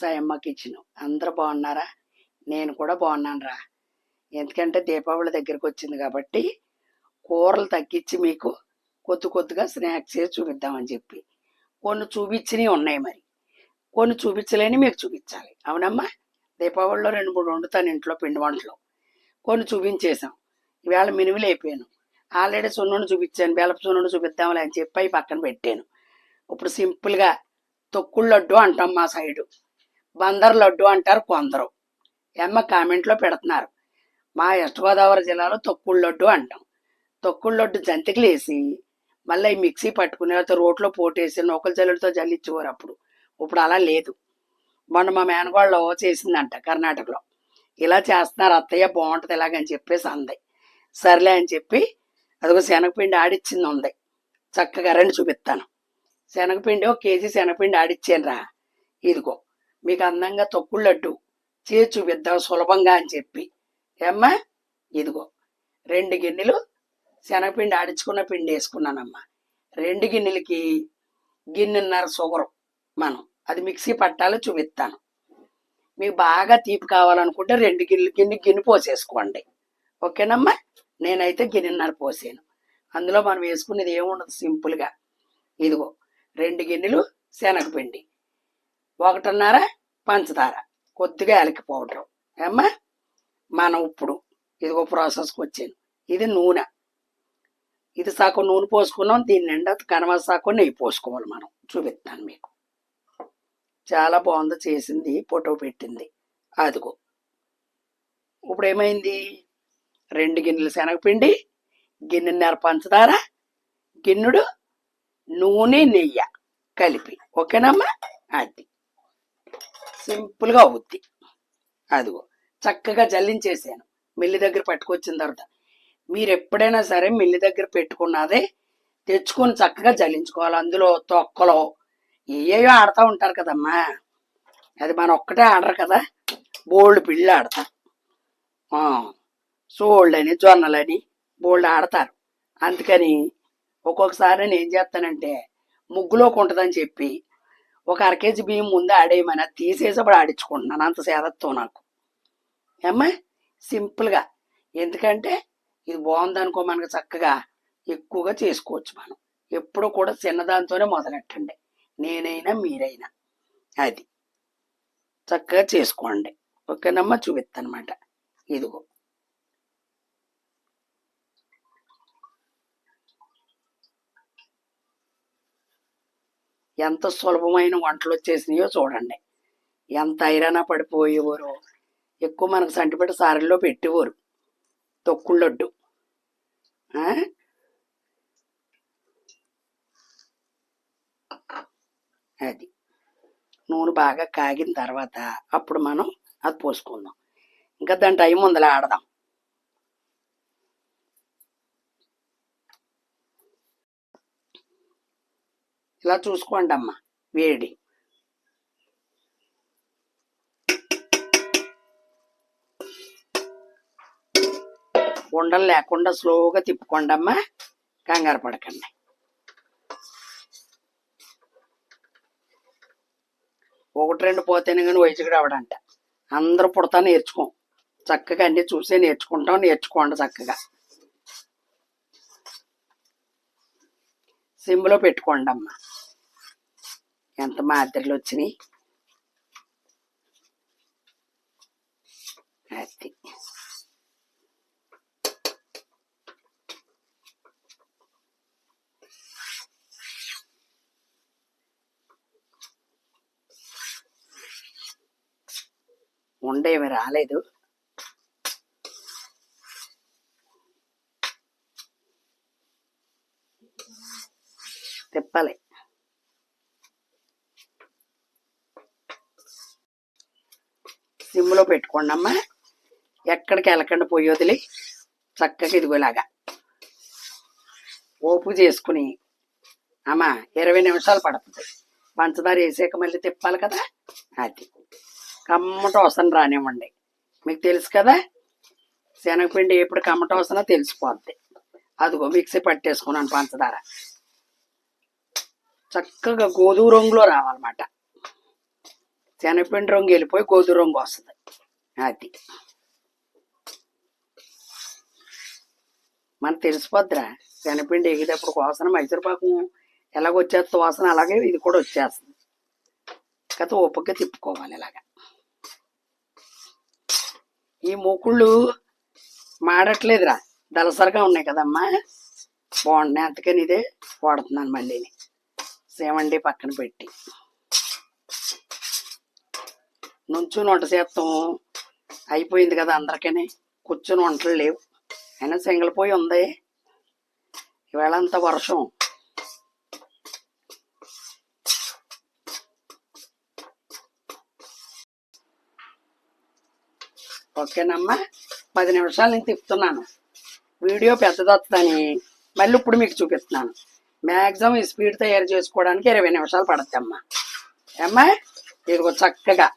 సాయమ్మకి సాయమ్మ అందరు అందరూ బాగున్నారా? నేను కూడా బాగున్నాను రా ఎందుకంటే దీపావళి దగ్గరికి వచ్చింది కాబట్టి కూరలు తగ్గించి మీకు కొద్ది కొద్దిగా స్నాక్స్ చేసి చూపిద్దామని చెప్పి. కొన్ని చూపించినవి ఉన్నాయి మరి. కొన్ని చూపించలేని మీకు చూపించాలి. అవునమ్మా? దీపావళిలో రెండు మూడు వండుతాను ఇంట్లో పిండి వంటలు. కొన్ని చూపించేశాం. ఇవాళ మినుములు అయిపోయాను. ఆల్రెడీ సున్నుండి చూపించాను. బెలప సున్నుండి చూపిద్దాంలే అని చెప్పి పక్కన పెట్టాను. ఇప్పుడు సింపుల్గా తొక్కుళ్ళొడ్డు లడ్డు అంటాం మా సైడు. బందర్ లడ్డు అంటారు కొందరు. ఎమ్మ కామెంట్లో పెడుతున్నారు. మా వెస్ట్ గోదావరి జిల్లాలో తొక్కుడు లడ్డు అంటాం. తొక్కుడు లడ్డు జంతికలు వేసి మళ్ళీ ఈ మిక్సీ పట్టుకుని తర్వాత రోట్లో పోటేసి నూకల జల్లులతో జల్లిచ్చేవారు అప్పుడు. ఇప్పుడు అలా లేదు. మొన్న మా మేనగాళ్ళు చేసిందంట కర్ణాటకలో. ఇలా చేస్తున్నారు అత్తయ్య బాగుంటుంది ఇలాగని చెప్పేసి అంది. సర్లే అని చెప్పి అదిగో శనగపిండి ఆడిచ్చింది ఉంది. చక్కగా రండి చూపిస్తాను. శనగపిండి ఒక కేజీ శనగపిండి ఆడిచ్చాను రా ఇదిగో. మీకు అందంగా తొక్కుడు లడ్డు చేసి చూపిద్దాం సులభంగా అని చెప్పి. ఏమ్మా? ఇదిగో రెండు గిన్నెలు శనగపిండి ఆడించుకున్న పిండి వేసుకున్నానమ్మా. రెండు గిన్నెలకి గిన్నెన్నర షుగరు మనం. అది మిక్సీ పట్టాలో చూపిస్తాను. మీకు బాగా తీపి కావాలనుకుంటే రెండు గిన్నెలు గిన్నె గిన్నె పోసేసుకోండి. ఓకేనమ్మా? నేనైతే గిన్నెన్నర పోసాను. అందులో మనం వేసుకునేది ఏముండదు సింపుల్గా. ఇదిగో రెండు గిన్నెలు శనగపిండి. ఒకటిన్నర పంచదార కొద్దిగా యాలకి పౌడర్. ఏమ్మా? మనం ఇప్పుడు ఇదిగో ప్రాసెస్కి వచ్చాను. ఇది నూనె. ఇది సాకు నూనె పోసుకున్నాం. దీని నిండా కనవ సాకు నెయ్యి పోసుకోవాలి మనం. చూపిస్తాను మీకు. చాలా బాగుంది చేసింది. ఫోటో పెట్టింది. అదిగో. ఇప్పుడు ఏమైంది? రెండు గిన్నెలు శనగపిండి గిన్నెన్నర పంచదార గిన్నెడు నూనె నెయ్యి కలిపి. ఓకేనమ్మా? అది. సింపుల్గా అవుద్ది. అదిగో చక్కగా జల్లించేసాను. మిల్లి దగ్గర పట్టుకొచ్చిన తర్వాత. మీరు ఎప్పుడైనా సరే మిల్లి దగ్గర పెట్టుకున్నదే తెచ్చుకొని చక్కగా జల్లించుకోవాలి. అందులో తొక్కలో ఏయో ఆడుతూ ఉంటారు కదమ్మా. అది మన ఒక్కటే ఆడరు కదా. బోల్డ్ పిల్లి ఆడతా. సోళ్ళని జొన్నలని బోల్డ్ ఆడతారు. అందుకని ఒక్కొక్కసారి నేను ఏం చేస్తానంటే ముగ్గులోకి ఉంటుందని చెప్పి ఒక అర కేజీ బియ్యం ముందే ఆడేయమని అది తీసేసి అప్పుడు ఆడించుకుంటున్నాను అంత సేదత్తో నాకు. ఏమ్మా? సింపుల్గా. ఎందుకంటే ఇది బాగుందనుకో మనకు చక్కగా ఎక్కువగా చేసుకోవచ్చు మనం. ఎప్పుడూ కూడా చిన్నదాంతోనే మొదలెట్టండి. నేనైనా మీరైనా. అది. చక్కగా చేసుకోండి. ఓకేనమ్మా? చూపిస్తానమాట ఇదిగో. ఎంత సులభమైన వంటలు వచ్చేసినాయో చూడండి. ఎంత ఐరానా పడిపోయేవారు. ఎక్కువ మనకు సంటిపెట్ట సారల్లో పెట్టేవారు. తొక్కుళ్ళొడ్డు అది. నూనె బాగా కాగిన తర్వాత అప్పుడు మనం అది పోసుకుందాం. ఇంకా దాని టైం ఉందిలే ఆడదాం. ఇలా చూసుకోండి అమ్మా వేడి. ఉండలు లేకుండా స్లోగా తిప్పుకోండి అమ్మా కంగారు పడకండి. ఒకటి రెండు పోతేనే కానీ వయసుకు రావడంట. అందరూ పుడతా నేర్చుకోం. చక్కగా అన్నీ చూసే నేర్చుకుంటాం నేర్చుకోండి చక్కగా. సిమ్లో పెట్టుకోండి అమ్మా ఎంత మాదిరిలు వచ్చినాయి. అది. ఉండేవి రాలేదు. తిప్పాలి. సిమ్లో పెట్టుకోండి అమ్మా ఎక్కడికి వెళ్ళకండి పోయి వదిలి. చక్కగా ఇదిగోలాగా. ఓపు చేసుకుని. అమ్మా ఇరవై నిమిషాలు పడుతుంది. పంచదార వేసాక మళ్ళీ తిప్పాలి కదా? అది. కమ్మట వసన రానివ్వండి. మీకు తెలుసు కదా? శనగపిండి ఎప్పుడు కమ్మట వసన తెలిసిపోద్ది. అదిగో మిక్సీ పట్టేసుకున్నాను పంచదార. చక్కగా గోధుమ రంగులో రావాలన్నమాట. శనగపిండి రంగు వెళ్ళిపోయి గోధుమ రంగు వస్తుంది. అది. మనం తెలిసిపోద్దిరా శనగపిండి ఎగిటప్పుడు వాసన మైసూరుపాకం ఎలాగ వచ్చేస్తుంది వాసన అలాగే ఇది కూడా వచ్చేస్తుంది. కథ ఓపిక తిప్పుకోవాలి ఇలాగా. ఈ మూకుళ్ళు మాడట్లేదురా దళసరిగా ఉన్నాయి కదమ్మా. బాగున్నాయి అందుకని ఇదే వాడుతున్నాను మళ్ళీని. సేవండి పక్కన పెట్టి. నుంచుని వంట చేస్తాం. అయిపోయింది కదా అందరికీ కూర్చుని వంటలు లేవు. అయినా సింగల్ పోయి ఉంది. ఈవేళ అంత వర్షం. ఓకేనమ్మా. పది నిమిషాలు నేను తిప్పుతున్నాను. వీడియో పెద్దదొస్తుందని మళ్ళీ ఇప్పుడు మీకు చూపిస్తున్నాను. మ్యాక్సిమం ఈ స్పీడ్ తయారు చేసుకోవడానికి ఇరవై నిమిషాలు పడుతుంది అమ్మా. అమ్మా ఇదిగో చక్కగా.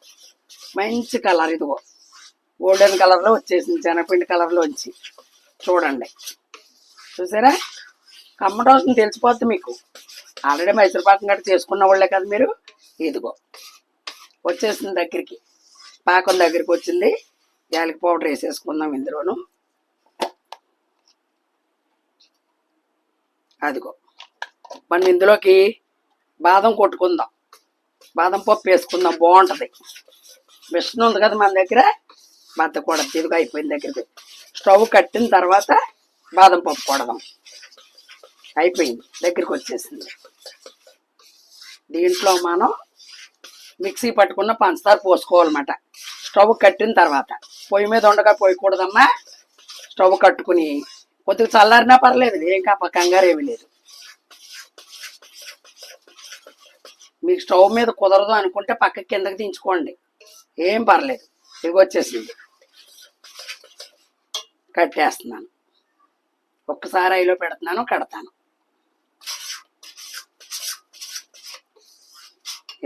మంచి కలర్ ఇదిగో. గోల్డెన్ కలర్లో వచ్చేసింది శనగపిండి కలర్లోంచి చూడండి. చూసారా? కమ్మటోసం తెలిసిపోద్ది మీకు. ఆల్రెడీ మైసూరుపాకం గట్ట చేసుకున్న వాళ్ళే కదా మీరు. ఇదిగో. వచ్చేసింది దగ్గరికి. పాకం దగ్గరికి వచ్చింది. యాలకి పౌడర్ వేసేసుకుందాం ఇందులోను. అదిగో. మనం ఇందులోకి బాదం కొట్టుకుందాం. బాదం పప్పు వేసుకుందాం. బాగుంటుంది. మిషన్ ఉంది కదా మన దగ్గర? బత్త కూడా తిరుగు అయిపోయిన దగ్గరికి. స్టవ్ కట్టిన తర్వాత బాదం పప్పు కొడదాం. అయిపోయింది. దగ్గరికి వచ్చేసింది. దీంట్లో మనం మిక్సీ పట్టుకున్న పంచదార పోసుకోవాలన్నమాట. స్టవ్ కట్టిన తర్వాత. పొయ్యి మీద ఉండగా పోయకూడదమ్మా. స్టవ్ కట్టుకుని కొద్దిగా చల్లారినా పర్లేదు ఏం కాప కంగారు ఏమీ లేదు. మీకు స్టవ్ మీద కుదరదు అనుకుంటే పక్క కిందకి దించుకోండి. ఏం పర్లేదు. ఇది వచ్చేసింది కట్టేస్తున్నాను. ఒక్కసారి అయిలో పెడుతున్నాను కడతాను.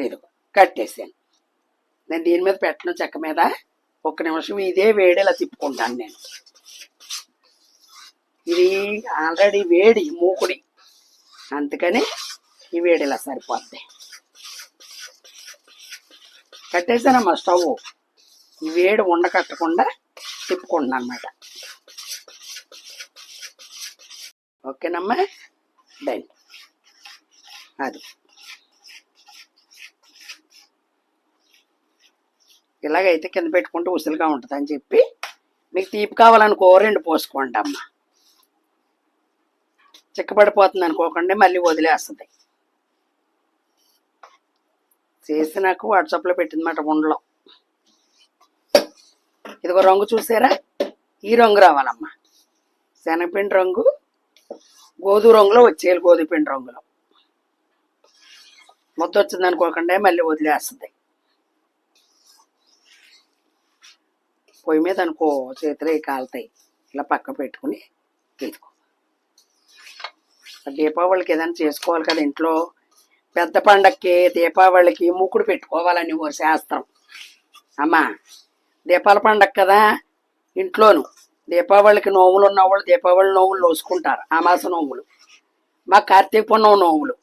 ఇదిగో కట్టేసాను. నేను దీని మీద పెట్టను చెక్క మీద. ఒక్క నిమిషం ఇదే వేడేలా తిప్పుకుంటాను నేను. ఇది ఆల్రెడీ వేడి మూకుడి. అందుకని ఈ వేడిలా సరిపోద్ది. కట్టేసానమ్మా స్టవ్. ఈ వేడి ఉండకట్టకుండా తిప్పుకుంటున్నాను అనమాట ఓకేనమ్మా? డన్. అది. ఇలాగైతే కింద పెట్టుకుంటే ఉసులుగా ఉంటుంది అని చెప్పి మీకు తీపి కావాలనుకో రెండు పోసుకోండి అమ్మ చిక్కబడిపోతుంది అనుకోకండి మళ్ళీ వదిలేస్తుంది. చేసి నాకు వాట్సాప్లో పెట్టిందన్నమాట ఉండలో ఇదిగో రంగు చూసారా? ఈ రంగు రావాలమ్మా. శనగపిండి రంగు గోధుమ రంగులో వచ్చేయాలి గోధుమ పిండి రంగులో. ముద్ద వచ్చింది అనుకోకుండా మళ్ళీ వదిలేస్తుంది. పొయ్యి మీద అనుకో చేతులు అవి కాలుతాయి. ఇలా పక్క పెట్టుకుని తీసుకో. దీపావళికి ఏదైనా చేసుకోవాలి కదా ఇంట్లో. పెద్ద పండక్కి దీపావళికి మూకుడు పెట్టుకోవాలని ఓ శాస్త్రం. అమ్మా దీపాల పండగ కదా? ఇంట్లోను. దీపావళికి నోములు ఉన్నవాళ్ళు దీపావళి నోములు లోసుకుంటారు అమాస నోములు. మా కార్తీక పున్నం నోములు.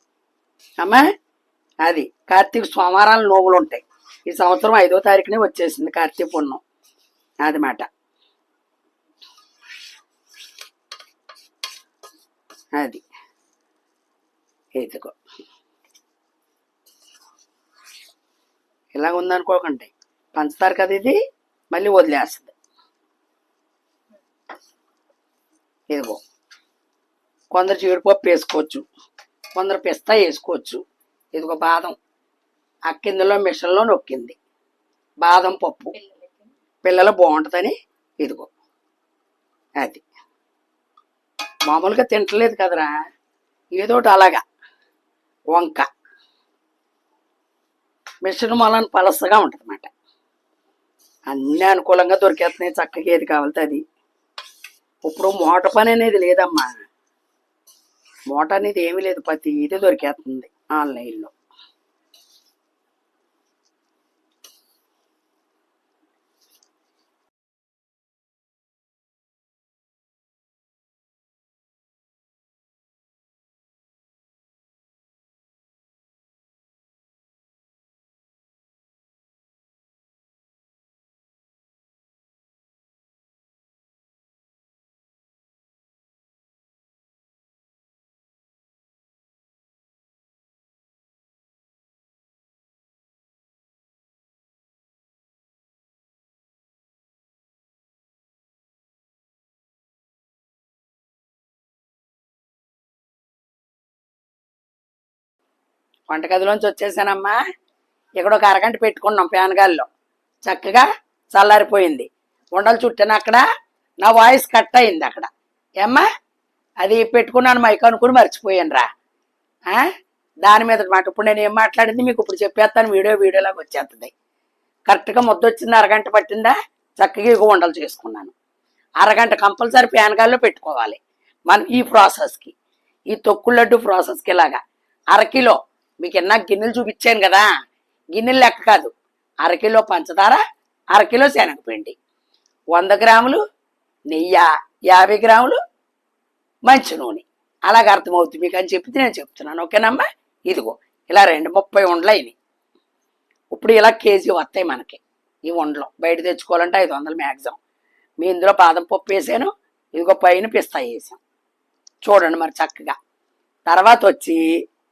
అమ్మా అది కార్తీక సోమవారాల నోములు ఉంటాయి. ఈ సంవత్సరం ఐదో తారీఖునే వచ్చేసింది కార్తీక పున్నం అది మాట. అది. ఇదిగో. ఇలా ఉందనుకోకండి. పంచదార కదా ఇది? మళ్ళీ వదిలేస్తుంది. ఇదిగో. కొందరు జీడిపప్పు వేసుకోవచ్చు. కొందరు పిస్తా వేసుకోవచ్చు. ఇదిగో బాదం. అక్కిందులో మిషన్లో నొక్కింది. బాదం పప్పు. పిల్లలు బాగుంటుందని ఇదిగో. అది. మామూలుగా తింటలేదు కదరా. ఏదోటి అలాగా. వంక. మిషన్ పలసగా ఉంటుంది అన్నమాట అన్నీ అనుకూలంగా దొరికేస్తున్నాయి చక్కగా ఏది కావాలితే అది. ఇప్పుడు మూట పని అనేది లేదమ్మా. మూట అనేది ఏమీ లేదు. ప్రతి ఇది దొరికేస్తుంది ఆన్లైన్లో. వంటగదిలోంచి వచ్చేసానమ్మా. ఇక్కడ ఒక అరగంట పెట్టుకున్నాం ప్యానగాల్లో చక్కగా చల్లారిపోయింది. ఉండలు చుట్టాను అక్కడ. నా వాయిస్ కట్ అయింది అక్కడ. ఏమ్మా? అది పెట్టుకున్నాను మైక్ అనుకుని మర్చిపోయాను రా. దాని మీద మాట ఇప్పుడు నేను ఏం మాట్లాడింది? మీకు ఇప్పుడు చెప్పేస్తాను. వీడియో వీడియోలాగా వచ్చేస్తుంది. కరెక్ట్గా ముద్ద వచ్చింది అరగంట పట్టిందా? చక్కగా ఇగో ఉండలు చేసుకున్నాను. అరగంట కంపల్సరీ ప్యాన్గాల్లో పెట్టుకోవాలి. మన ఈ ప్రాసెస్కి. ఈ తొక్కుడు లడ్డు ప్రాసెస్కి ఇలాగా. అరకిలో మీకు ఎన్న గిన్నెలు చూపించాను కదా. గిన్నెలు లెక్క కాదు. అరకిలో పంచదార అరకిలో శనగపిండి. వంద గ్రాములు నెయ్యి యాభై గ్రాములు మంచి నూనె. అలాగ అర్థమవుతుంది మీకు అని చెప్పి నేను చెప్తున్నాను. ఓకేనమ్మా? ఇదిగో ఇలా రెండు ముప్పై ఉండలు అయినాయి. ఇప్పుడు ఇలా కేజీ వస్తాయి మనకి. ఈ ఉండలు. బయట తెచ్చుకోవాలంటే ఐదు వందలు మ్యాక్సిమం మీ ఇందులో బాదం పప్పు వేసాను. ఇదిగో పైన పిస్తా వేసాం. చూడండి మరి చక్కగా. తర్వాత వచ్చి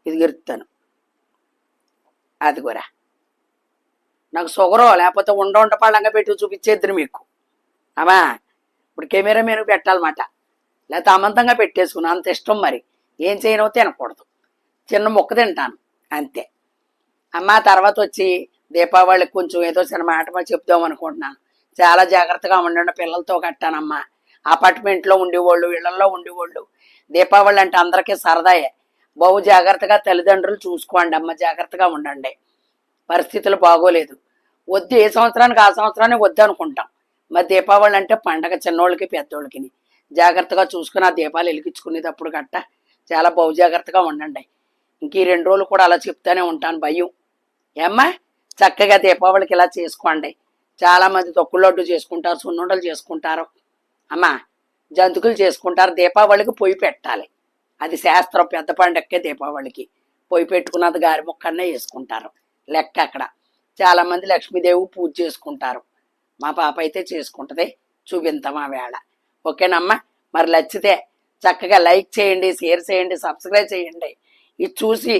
ఇది గిరుతాను అదిగోరా. నాకు షుగరో లేకపోతే ఉండ ఉండ పళ్ళంగా పెట్టి చూపించేద్దరు మీకు. అమ్మా ఇప్పుడు కెమెరా మీద పెట్టాలన్నమాట. లేకపోతే అమంతంగా పెట్టేసుకుని అంత ఇష్టం మరి. ఏం చేయనో తినకూడదు. చిన్న ముక్క తింటాను అంతే. అమ్మ తర్వాత వచ్చి దీపావళికి కొంచెం ఏదో చిన్న మాట మరి చెప్దాం అనుకుంటున్నాను. చాలా జాగ్రత్తగా ఉండండి పిల్లలతో కట్టానమ్మా. అపార్ట్మెంట్లో ఉండేవాళ్ళు ఇళ్ళలో ఉండేవాళ్ళు. దీపావళి అంటే అందరికీ సరదాయే. బహు జాగ్రత్తగా తల్లిదండ్రులు చూసుకోండి అమ్మ జాగ్రత్తగా ఉండండి. పరిస్థితులు బాగోలేదు. వద్దు ఏ సంవత్సరానికి ఆ సంవత్సరానికి వద్దు అనుకుంటాం. మరి దీపావళి అంటే పండగ చిన్నోళ్ళకి పెద్దోళ్ళకి జాగ్రత్తగా చూసుకుని ఆ దీపాలు వెలిగించుకునేటప్పుడు గట్ట చాలా బహు జాగ్రత్తగా ఉండండి. ఇంక ఈ రెండు రోజులు కూడా అలా చెప్తానే ఉంటాను భయం. ఏమ్మా? చక్కగా దీపావళికి ఇలా చేసుకోండి. చాలా మంది తొక్కుడు లడ్డు చేసుకుంటారు సున్నుండలు చేసుకుంటారు. అమ్మా జంతుకులు చేసుకుంటారు దీపావళికి పొయ్యి పెట్టాలి. అది శాస్త్రం పెద్ద పండక్కే దీపావళికి. పొయ్యి పెట్టుకున్నది గారి ముక్కన్నే వేసుకుంటారు. లెక్క అక్కడ. చాలామంది లక్ష్మీదేవి పూజ చేసుకుంటారు. మా పాప అయితే చేసుకుంటది. చూపింతాం ఆ వేళ. ఓకేనమ్మా? మరి నచ్చితే చక్కగా లైక్ చేయండి షేర్ చేయండి సబ్స్క్రైబ్ చేయండి. ఇది చూసి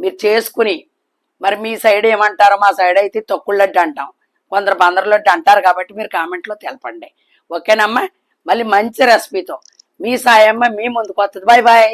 మీరు చేసుకుని మరి మీ సైడ్ ఏమంటారో మా సైడ్ అయితే తొక్కుడు లడ్డు అంటాం. కొందరు బందర్ లడ్డు అంటారు కాబట్టి మీరు కామెంట్లో తెలపండి. ఓకేనమ్మా? మళ్ళీ మంచి రెసిపీతో మీ సాయమ్మ మీ ముందుకు వస్తుంది బాయ్ బాయ్